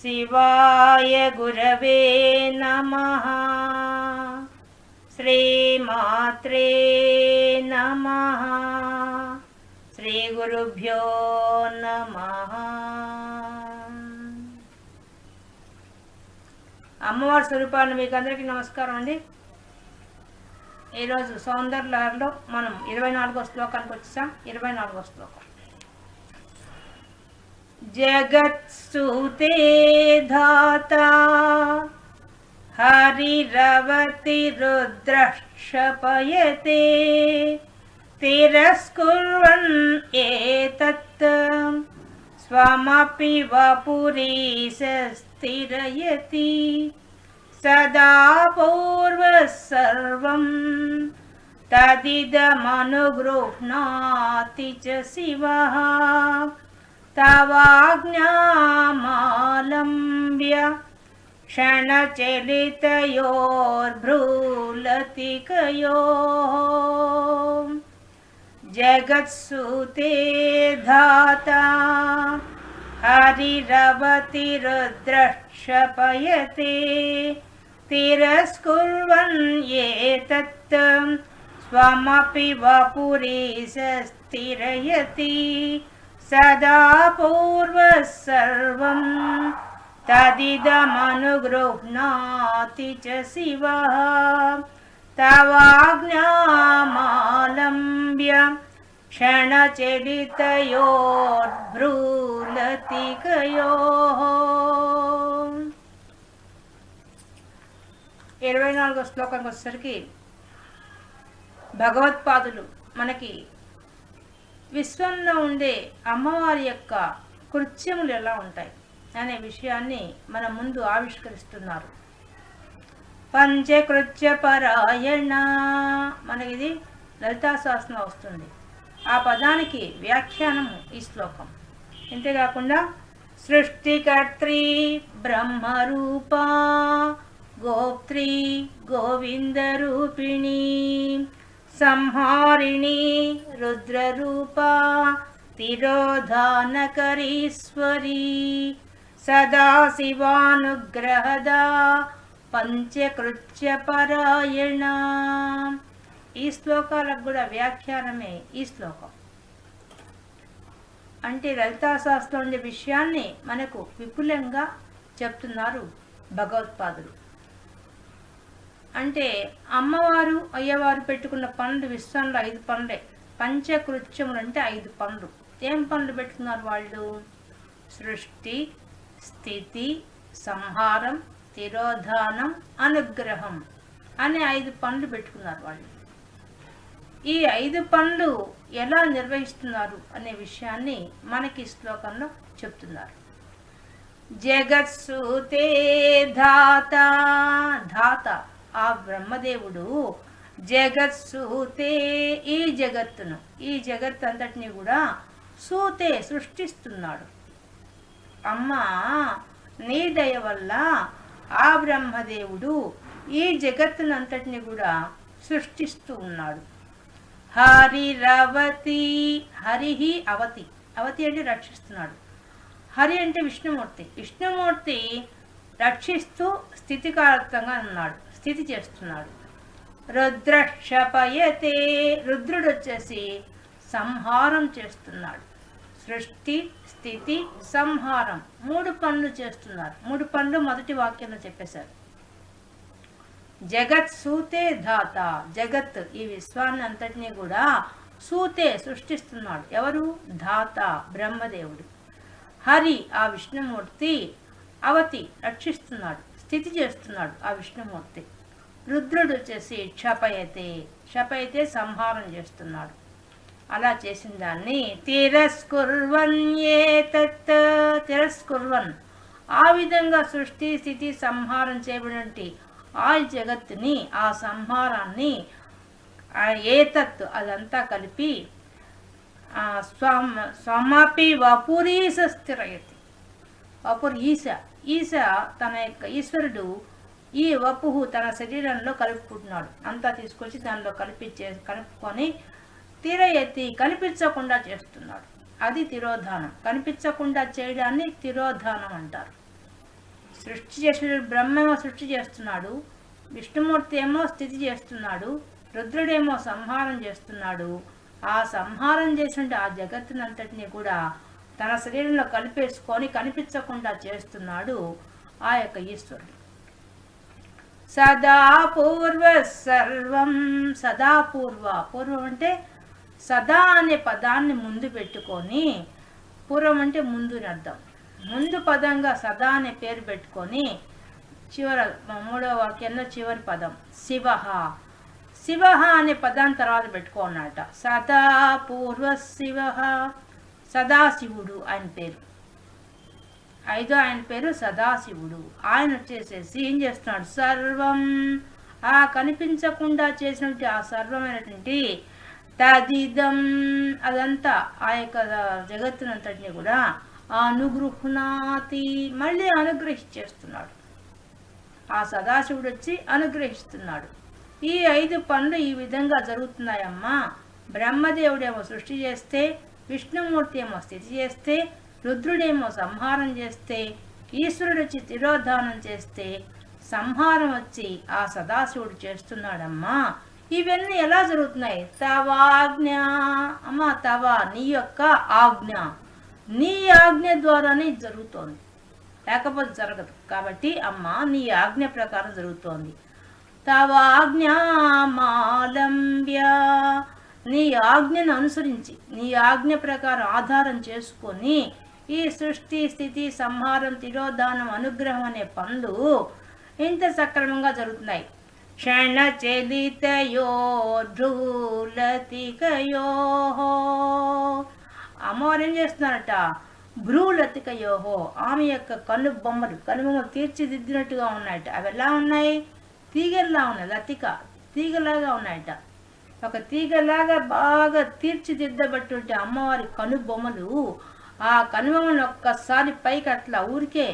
శివాయ గురవే నమ శ్రీమాత్రే నమ శ్రీ గురుభ్యో నమ అమ్మవారి స్వరూపాన్ని మీకు అందరికీ నమస్కారం అండి. ఈరోజు సౌందర్యలో మనం ఇరవై నాలుగో శ్లోకానికి వచ్చాం ఇరవై నాలుగో శ్లోకం. जगत्सुते धाता। हरिरवति हरिरवतिरुद्रक्षपयते। तिरस्कुर्वन् एतत्। स्वमपि वपुरीशस्तिरयति सदा पूर्वः पूर्वस्सर्वं तदिदमनुगृह्णाति च शिवः। तवाज्ञामालम्ब्य क्षणचलितयोर्भ्रूलतिकयोः जगत्सुते धाता हरिरवतिरुद्रक्षपयते तिरस्कुर्वन् एतत् स्वमपि वपुरीशस्थिरयति सदा पूर्वसर्वं तदिदमनुगृह्णाति च शिवः तवाज्ञामालम्ब्य क्षणचलितयोर्भ्रूलतिकयोः ఇరవై నాలుగో శ్లోకంకి వచ్చేసరికి భగవత్పాదులు మనకి విశ్వంలో ఉండే అమ్మవారి యొక్క కృత్యములు ఎలా ఉంటాయి అనే విషయాన్ని మన ముందు ఆవిష్కరిస్తున్నారు. పంచకృత్య పరాయణ మనకి ఇది లలితా శాసనం వస్తుంది. ఆ పదానికి వ్యాఖ్యానము ఈ శ్లోకం. ఇంతేకాకుండా సృష్టికర్త్రి బ్రహ్మరూపా గోప్త్రి గోవిందరూపిణి సంహారిణి రుద్రరూపా తిరోధానకరీశ్వరీ సదాశివానుగ్రహదా పంచకృత్యపరాయణ. ఈ శ్లోకాలకు కూడా వ్యాఖ్యానమే ఈ శ్లోకం. అంటే లలితాశాస్త్రం ఉండే విషయాన్ని మనకు విపులంగా చెప్తున్నారు భగవత్పాదులు. అంటే అమ్మవారు అయ్యవారు పెట్టుకున్న పనులు విశ్వంలో ఐదు పనులే పంచకృత్యములు అంటే ఐదు పనులు ఏం పనులు పెట్టుకున్నారు వాళ్ళు? సృష్టి స్థితి సంహారం తిరోధానం అనుగ్రహం అనే ఐదు పనులు పెట్టుకున్నారు వాళ్ళు. ఈ ఐదు పనులు ఎలా నిర్వహిస్తున్నారు అనే విషయాన్ని మనకి శ్లోకంలో చెప్తున్నారు. జగత్సుతే ధాత ధాత. ఆ బ్రహ్మదేవుడు జగత్సూతే ఈ జగత్తును. ఈ జగత్ అంతటిని కూడా సూతే సృష్టిస్తున్నాడు. అమ్మ నీ దయ వల్ల ఆ బ్రహ్మదేవుడు ఈ జగత్తునంతటిని కూడా సృష్టిస్తూ ఉన్నాడు. హరిరవతి హరిహి అవతి. అవతి అంటే రక్షిస్తున్నాడు. హరి అంటే విష్ణుమూర్తి. విష్ణుమూర్తి రక్షిస్తూ స్థితికారకంగా ఉన్నాడు. స్థితి చేస్తున్నాడు. రుద్రక్షపయతే రుద్రుడు వచ్చేసి సంహారం చేస్తున్నాడు. సృష్టి స్థితి సంహారం మూడు పనులు చేస్తున్నారు. మూడు పనులు మొదటి వాక్యంలో చెప్పేశారు. జగత్ సూతే ధాత. జగత్ ఈ విశ్వాన్ని అంతటినీ కూడా సూతే సృష్టిస్తున్నాడు. ఎవరు? ధాత బ్రహ్మదేవుడు. హరి ఆ విష్ణుమూర్తి అవతి రక్షిస్తున్నాడు. స్థితి చేస్తున్నాడు ఆ విష్ణుమూర్తి. రుద్రుడు వచ్చేసి క్షపయతే క్షపయతే సంహారం చేస్తున్నాడు. అలా చేసిన దాన్ని తిరస్కుర్వన్ ఏ తత్ తిరస్కుర్వన్. ఆ విధంగా సృష్టి స్థితి సంహారం చేయబడినటువంటి ఆ జగత్తుని ఆ సంహారాన్ని ఆ ఏతత్ అదంతా కలిపి స్వమపి వపురీస స్థిరయతి. వపురీస ఈశ తన యొక్క ఈశ్వరుడు ఈ వపుహు తన శరీరంలో కలుపుకుంటున్నాడు. అంతా తీసుకొచ్చి దానిలో కలిపించే కలుపుకొని తీర ఎత్తి కనిపించకుండా చేస్తున్నాడు. అది తిరోధానం. కనిపించకుండా చేయడాన్ని తిరోధానం అంటారు. సృష్టి చేసిన బ్రహ్మేమో సృష్టి చేస్తున్నాడు విష్ణుమూర్తి ఏమో స్థితి చేస్తున్నాడు రుద్రుడేమో సంహారం చేస్తున్నాడు. ఆ సంహారం చేసిన ఆ జగత్తునంతటినీ కూడా తన శరీరంలో కలిపేసుకొని కనిపించకుండా చేస్తున్నాడు ఆ యొక్క ఈశ్వరుడు. సదా పూర్వ సర్వం సదా పూర్వ పూర్వం అంటే సదా అనే పదాన్ని ముందు పెట్టుకొని పూర్వం అంటే ముందు అర్థం. ముందు పదంగా సదా అనే పేరు పెట్టుకొని చివర మూడవ వాక్యంలో చివరి పదం శివ. శివ అనే పదాన్ని తర్వాత పెట్టుకోన్నట సదా పూర్వ శివ. సదాశివుడు ఆయన పేరు. ఐదో ఆయన పేరు సదాశివుడు. ఆయన వచ్చేసేసి ఏం చేస్తున్నాడు? సర్వం. ఆ కనిపించకుండా చేసినటువంటి ఆ సర్వమైనటువంటి తదిదం. అదంతా ఆ యొక్క జగత్తునంతటిని కూడా అనుగృహ్ణాతి. మళ్ళీ అనుగ్రహించేస్తున్నాడు. ఆ సదాశివుడు వచ్చి అనుగ్రహిస్తున్నాడు. ఈ ఐదు పనులు ఈ విధంగా జరుగుతున్నాయమ్మా. బ్రహ్మదేవుడేమో సృష్టి చేస్తే విష్ణుమూర్తి ఏమో స్థితి చేస్తే రుద్రుడేమో సంహారం చేస్తే ఈశ్వరుడు వచ్చి తిరోధానం చేస్తే సంహారం వచ్చి ఆ సదాశివుడు చేస్తున్నాడమ్మా. ఇవన్నీ ఎలా జరుగుతున్నాయి? తవాజ్ఞ. అమ్మా తవ నీ యొక్క ఆజ్ఞ. నీ ఆజ్ఞ ద్వారానే జరుగుతోంది. లేకపోతే జరగదు. కాబట్టి అమ్మ నీ ఆజ్ఞ ప్రకారం జరుగుతోంది. తవ మా నీ ఆజ్ఞను అనుసరించి నీ ఆజ్ఞ ప్రకారం ఆధారం చేసుకొని ఈ సృష్టి స్థితి సంహారం తిరోధానం అనుగ్రహం అనే పనులు ఇంత సక్రమంగా జరుగుతున్నాయి. క్షణ చలితయో ఢూలతికయో అమ్మవారు ఏం చేస్తున్నారట భ్రూలతికయోహో ఆమె యొక్క కను బొమ్మలు కనుబొమ్మలు తీర్చిదిద్దినట్టుగా ఉన్నాయట. అవి ఎలా ఉన్నాయి? తీగల్లా ఉన్నాయి లతిక తీగలాగా ఉన్నాయట. ఒక తీగలాగా బాగా తీర్చిదిద్దబట్టుంటే అమ్మవారి కనుబొమ్మలు ఆ కనుబొమ్మను ఒక్కసారి పైకి అట్లా ఊరికే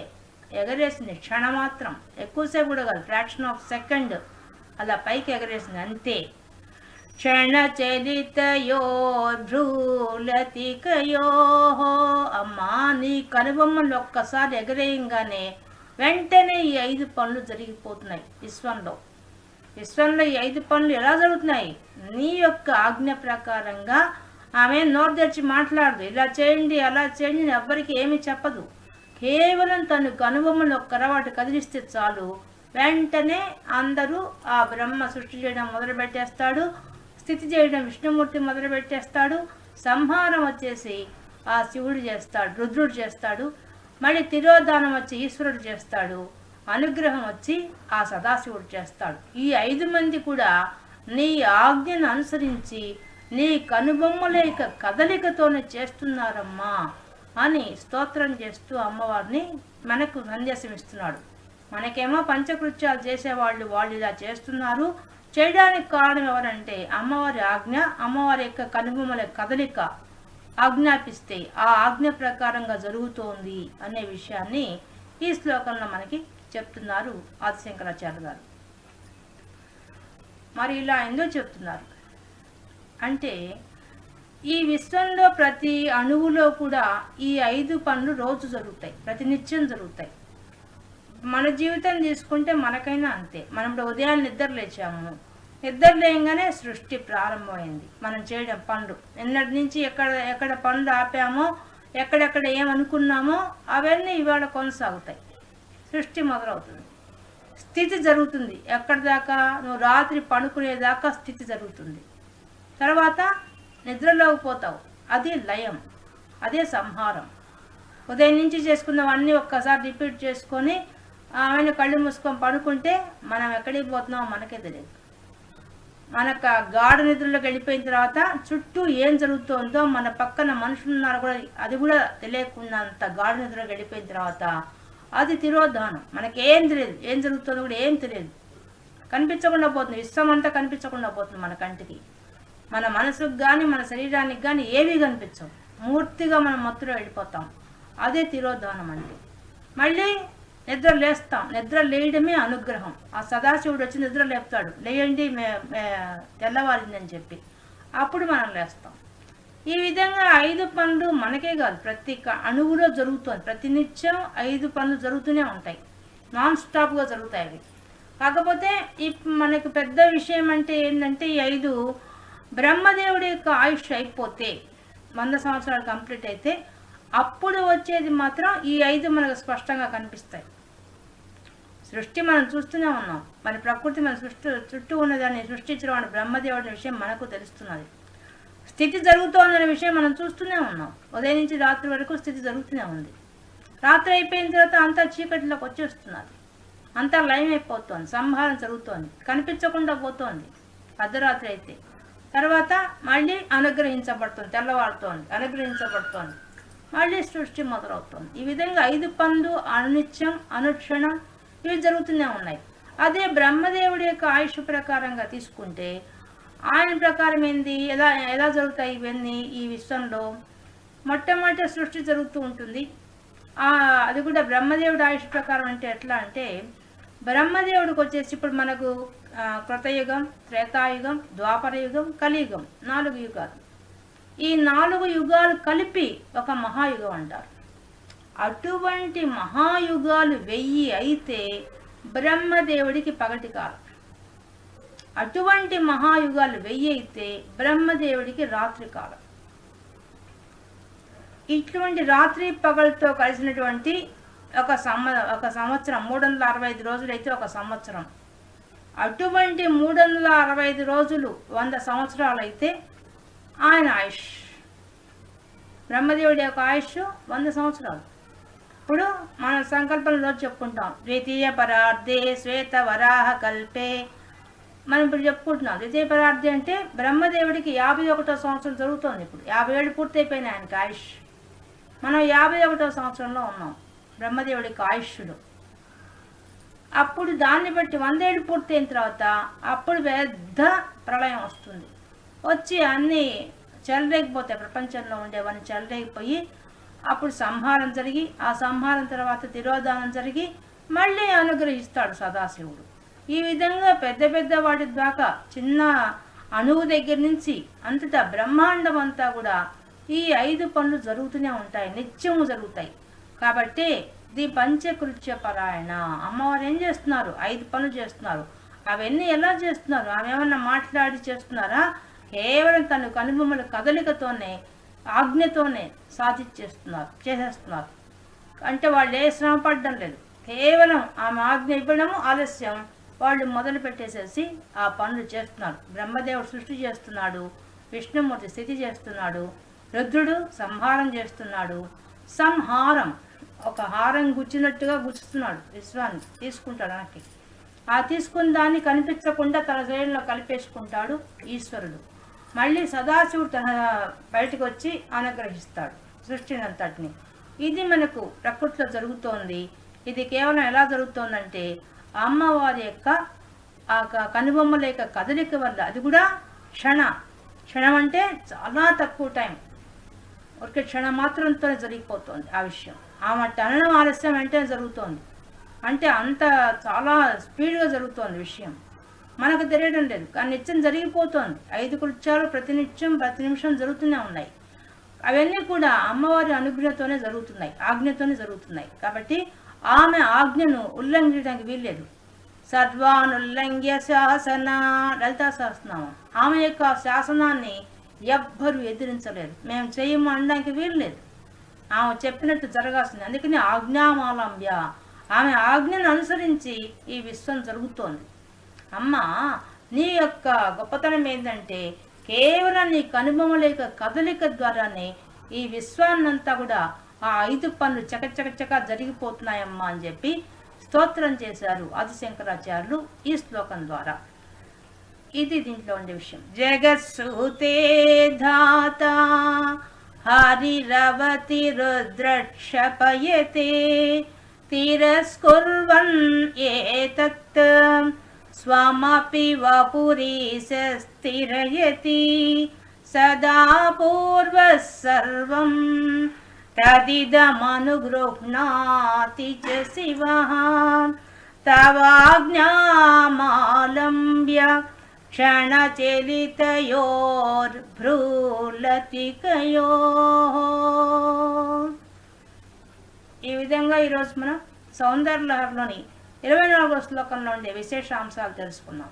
ఎగరేసింది క్షణమాత్రం. ఎక్కువసేపు కూడా కాదు ఫ్రాక్షన్ ఆఫ్ సెకండ్ అలా పైకి ఎగరేసింది అంతే. క్షణచలితయో భ్రూలతికయో అమ్మా నీ కనుబొమ్మలు ఒక్కసారి ఎగరేయంగానే వెంటనే ఈ ఐదు పనులు జరిగిపోతున్నాయి విశ్వంలో. విశ్వంలో ఈ ఐదు పనులు ఎలా జరుగుతున్నాయి? నీ యొక్క ఆజ్ఞ ప్రకారంగా ఆమె నోరు తెరిచి మాట్లాడదు. ఇలా చేయండి అలా చేయండి ఎవ్వరికి ఏమీ చెప్పదు. కేవలం తను కనుబొమ్మలు ఒక్క రవాటు కదిలిస్తే చాలు. వెంటనే అందరూ ఆ బ్రహ్మ సృష్టి చేయడం మొదలుపెట్టేస్తాడు. స్థితి చేయడం విష్ణుమూర్తి మొదలుపెట్టేస్తాడు. సంహారం వచ్చేసి ఆ శివుడు చేస్తాడు రుద్రుడు చేస్తాడు. మళ్ళీ తిరోధానం వచ్చి ఈశ్వరుడు చేస్తాడు. అనుగ్రహం వచ్చి ఆ సదాశివుడు చేస్తాడు. ఈ ఐదు మంది కూడా నీ ఆజ్ఞను అనుసరించి నీ కనుబొమ్మల యొక్క కదలికతోనే చేస్తున్నారమ్మా అని స్తోత్రం చేస్తూ అమ్మవారిని మనకు సందేశం ఇస్తున్నాడు. మనకేమో పంచకృత్యాలు చేసేవాళ్ళు వాళ్ళు ఇలా చేస్తున్నారు. చేయడానికి కారణం ఎవరంటే అమ్మవారి ఆజ్ఞ అమ్మవారి యొక్క కనుబొమ్మల కదలిక ఆజ్ఞాపిస్తే ఆ ఆజ్ఞ ప్రకారంగా జరుగుతోంది అనే విషయాన్ని ఈ శ్లోకంలో మనకి చెప్తున్నారు ఆదిశంకరాచార్య గారు. మరి ఇలా ఎందుకు చెప్తున్నారు? అంటే ఈ విశ్వంలో ప్రతి అణువులో కూడా ఈ ఐదు పనులు రోజు జరుగుతాయి ప్రతి నిత్యం జరుగుతాయి. మన జీవితం తీసుకుంటే మనకైనా అంతే. మనం ఇప్పుడు ఉదయాన్నే నిద్ర లేచాము. నిద్ర లేయంగానే సృష్టి ప్రారంభమైంది. మనం చేయడం పనులు. నిన్నటి నుంచి ఎక్కడ ఎక్కడ పనులు ఆపామో ఎక్కడెక్కడ ఏమనుకున్నామో అవన్నీ ఇవాళ కొనసాగుతాయి. సృష్టి మొదలవుతుంది. స్థితి జరుగుతుంది. ఎక్కడి దాకా? నువ్వు రాత్రి పడుకునేదాకా స్థితి జరుగుతుంది. తర్వాత నిద్రలోకి పోతావు. అది లయం. అదే సంహారం. ఉదయం నుంచి చేసుకున్నవన్నీ ఒక్కసారి రిపీట్ చేసుకొని ఆమెను కళ్ళు మూసుకొని పడుకుంటే మనం ఎక్కడికి పోతున్నామో మనకే తెలియదు. మనకు గాఢ నిద్రలోకి వెళ్ళిపోయిన తర్వాత చుట్టూ ఏం జరుగుతుందో మన పక్కన మనుషులు ఉన్నారు కూడా అది కూడా తెలియకుండా అంత గాఢ నిద్రలోకి వెళ్ళిపోయిన తర్వాత అది తిరోధానం మనకి ఏం తెలియదు. ఏం జరుగుతుందో కూడా ఏం తెలియదు. కనిపించకుండా పోతుంది. విశ్వం అంతా కనిపించకుండా పోతుంది మన కంటికి. మన మనసుకు కానీ మన శరీరానికి కానీ ఏవి కనిపించవు. మూర్తిగా మనం మత్తులో వెళ్ళిపోతాం. అదే తిరోధానం అంటే. మళ్ళీ నిద్ర లేస్తాం. నిద్ర లేయడమే అనుగ్రహం. ఆ సదాశివుడు వచ్చి నిద్ర లేపుతాడు. లేయండి మే- తెల్లవారిందని చెప్పి. అప్పుడు మనం లేస్తాం. ఈ విధంగా ఐదు పనులు మనకే కాదు ప్రతి అణువులో జరుగుతుంది. ప్రతినిత్యం ఐదు పనులు జరుగుతూనే ఉంటాయి. నాన్ స్టాప్గా జరుగుతాయి అవి. కాకపోతే ఈ మనకు పెద్ద విషయం అంటే ఏంటంటే ఈ ఐదు బ్రహ్మదేవుడి యొక్క ఆయుష్ అయిపోతే వంద సంవత్సరాలు కంప్లీట్ అయితే అప్పుడు వచ్చేది మాత్రం ఈ ఐదు మనకు స్పష్టంగా కనిపిస్తాయి. సృష్టి మనం చూస్తూనే ఉన్నాం. మరి ప్రకృతి మన సృష్టి చుట్టూ ఉన్నదాన్ని సృష్టించడం అనే బ్రహ్మదేవుడి విషయం మనకు తెలుస్తున్నది. స్థితి జరుగుతోందనే విషయం మనం చూస్తూనే ఉన్నాం. ఉదయం నుంచి రాత్రి వరకు స్థితి జరుగుతూనే ఉంది. రాత్రి అయిపోయిన తర్వాత అంతా చీకటిలోకి వచ్చేస్తున్నారు అంతా లయం అయిపోతుంది. సంహారం జరుగుతోంది. కనిపించకుండా పోతోంది. అర్ధరాత్రి అయితే. తర్వాత మళ్ళీ అనుగ్రహించబడుతుంది. తెల్లవారుతోంది. అనుగ్రహించబడుతోంది. మళ్ళీ సృష్టి మొదలవుతుంది. ఈ విధంగా ఐదు పందు అనునిత్యం అనుక్షణం ఇవి జరుగుతూనే ఉన్నాయి. అదే బ్రహ్మదేవుడి యొక్క ఆయుష్ ప్రకారంగా తీసుకుంటే ఆయన ప్రకారం ఏంది? ఎలా ఎలా జరుగుతాయి ఇవన్నీ ఈ విశ్వంలో? మొట్టమొదటి సృష్టి జరుగుతూ ఉంటుంది. అది కూడా బ్రహ్మదేవుడి ఆయుష్ ప్రకారం అంటే ఎట్లా అంటే బ్రహ్మదేవుడికి వచ్చేసి ఇప్పుడు మనకు కృతయుగం త్రేతాయుగం ద్వాపరయుగం కలియుగం నాలుగు యుగాలు. ఈ నాలుగు యుగాలు కలిపి ఒక మహాయుగం అంటారు. అటువంటి మహాయుగాలు వెయ్యి అయితే బ్రహ్మదేవుడికి పగటి కాలం. అటువంటి మహాయుగాలు వెయ్యి అయితే బ్రహ్మదేవుడికి రాత్రి కాలం. ఇటువంటి రాత్రి పగలతో కలిసినటువంటి ఒక సంవ ఒక సంవత్సరం మూడు వందల అరవై ఐదు రోజులు అయితే ఒక సంవత్సరం. అటువంటి మూడు వందల అరవై ఐదు రోజులు వంద సంవత్సరాలు అయితే ఆయన ఆయుష్. బ్రహ్మదేవుడి యొక్క ఆయుష్ వంద సంవత్సరాలు. ఇప్పుడు మన సంకల్పంలో చెప్పుకుంటాం. ద్వితీయ పరార్థే శ్వేత వరాహ కల్పే మనం ఇప్పుడు చెప్పుకుంటున్నాం. ద్వితీయ పరార్థి అంటే బ్రహ్మదేవుడికి యాభై ఒకటో సంవత్సరం జరుగుతోంది ఇప్పుడు. యాభై ఏడు పూర్తయిపోయినాయి ఆయనకి ఆయుష్. మనం యాభై ఒకటో సంవత్సరంలో ఉన్నాం. బ్రహ్మదేవుడికి ఆయుష్యుడు. అప్పుడు దాన్ని బట్టి వందేళ్ళు పూర్తయిన తర్వాత అప్పుడు పెద్ద ప్రళయం వస్తుంది. వచ్చి అన్నీ చెలరేగిపోతాయి. ప్రపంచంలో ఉండేవన్నీ చెలరేగిపోయి అప్పుడు సంహారం జరిగి ఆ సంహారం తర్వాత తిరోధానం జరిగి మళ్ళీ అనుగ్రహిస్తాడు సదాశివుడు. ఈ విధంగా పెద్ద పెద్ద వాటి దాకా చిన్న అణువు దగ్గర నుంచి అంతటా బ్రహ్మాండం అంతా కూడా ఈ ఐదు పనులు జరుగుతూనే ఉంటాయి నిత్యము జరుగుతాయి. కాబట్టి ది పంచకృత్య పరాయణ. అమ్మవారు ఏం చేస్తున్నారు? ఐదు పనులు చేస్తున్నారు. అవన్నీ ఎలా చేస్తున్నారు? ఆమె ఏమన్నా మాట్లాడి చేస్తున్నారా? కేవలం తన కనుబొమ్మల కదలికతోనే ఆజ్ఞతోనే సాధించేస్తున్నారు చేసేస్తున్నారు. అంటే వాళ్ళు ఏ శ్రమ పడడం లేదు. కేవలం ఆమె ఆజ్ఞ ఇవ్వడము ఆలస్యం. వాళ్ళు మొదలు పెట్టేసేసి ఆ పనులు చేస్తున్నారు. బ్రహ్మదేవుడు సృష్టి చేస్తున్నాడు విష్ణుమూర్తి స్థితి చేస్తున్నాడు రుద్రుడు సంహారం చేస్తున్నాడు సంహారం ఒక హారం గుచ్చినట్టుగా గుచ్చుతున్నాడు విశ్వాన్ని తీసుకుంటాడు వెనక్కి. ఆ తీసుకున్న దాన్ని కనిపించకుండా తన శరీరంలో కలిపేసుకుంటాడు ఈశ్వరుడు. మళ్ళీ సదాశివుడు తన బయటకు వచ్చి అనుగ్రహిస్తాడు సృష్టిని అంతటిని ఇది మనకు ప్రకృతిలో జరుగుతోంది. ఇది కేవలం ఎలా జరుగుతోందంటే అమ్మవారి యొక్క ఆ కనుబొమ్మల యొక్క కదలిక వల్ల. అది కూడా క్షణ. క్షణం అంటే చాలా తక్కువ టైం. ఒక క్షణం మాత్రంతోనే జరిగిపోతుంది ఆ విషయం. ఆమె టనడం ఆలస్యం వెంటనే జరుగుతోంది. అంటే అంత చాలా స్పీడ్గా జరుగుతోంది విషయం. మనకు తెలియడం లేదు. కానీ నిత్యం జరిగిపోతోంది. ఐదు కృత్యాలు ప్రతినిత్యం ప్రతి నిమిషం జరుగుతూనే ఉన్నాయి. అవన్నీ కూడా అమ్మవారి అనుగ్రహంతోనే జరుగుతున్నాయి. ఆజ్ఞతోనే జరుగుతున్నాయి. కాబట్టి ఆమె ఆజ్ఞను ఉల్లంఘించడానికి వీల్లేదు. సర్వానుల్లంఘ్య శాసన లలితా శాసనం ఆమె యొక్క శాసనాన్ని ఎవ్వరూ ఎదిరించలేరు మేము చేయము అనడానికి వీల్లేదు. ఆమె చెప్పినట్టు జరగాల్సింది. అందుకని ఆజ్ఞామాలంబ్య. ఆమె ఆజ్ఞను అనుసరించి ఈ విశ్వం జరుగుతోంది. అమ్మ నీ యొక్క గొప్పతనం ఏంటంటే కేవలం నీ కనుబొమ్మల యొక్క కదలిక ద్వారానే ఈ విశ్వాన్నంతా కూడా ఆ ఐదు పనులు చకచకచక జరిగిపోతున్నాయమ్మా అని చెప్పి స్తోత్రం చేశారు ఆదిశంకరాచార్యులు ఈ శ్లోకం ద్వారా. ఇది దీంట్లో ఉండే విషయం. జగత్సూతే ధాత హరిరవతి రుద్రక్షపయతే తిరస్కుర్వన్ ఏతత్ స్వమపి వపురీశ స్థిరయతి సదా పూర్వ సర్వం తదిదమనుగృహ్ణాతి చ శివः తవాజ్ఞామాలంబ్య క్షణచలితయోర్భ్రూలతికయో ఈ విధంగా ఈరోజు మనం సౌందర్యలహర్లోని ఇరవై నాలుగో శ్లోకంలో ఉండే విశేషాంశాలు తెలుసుకున్నాం.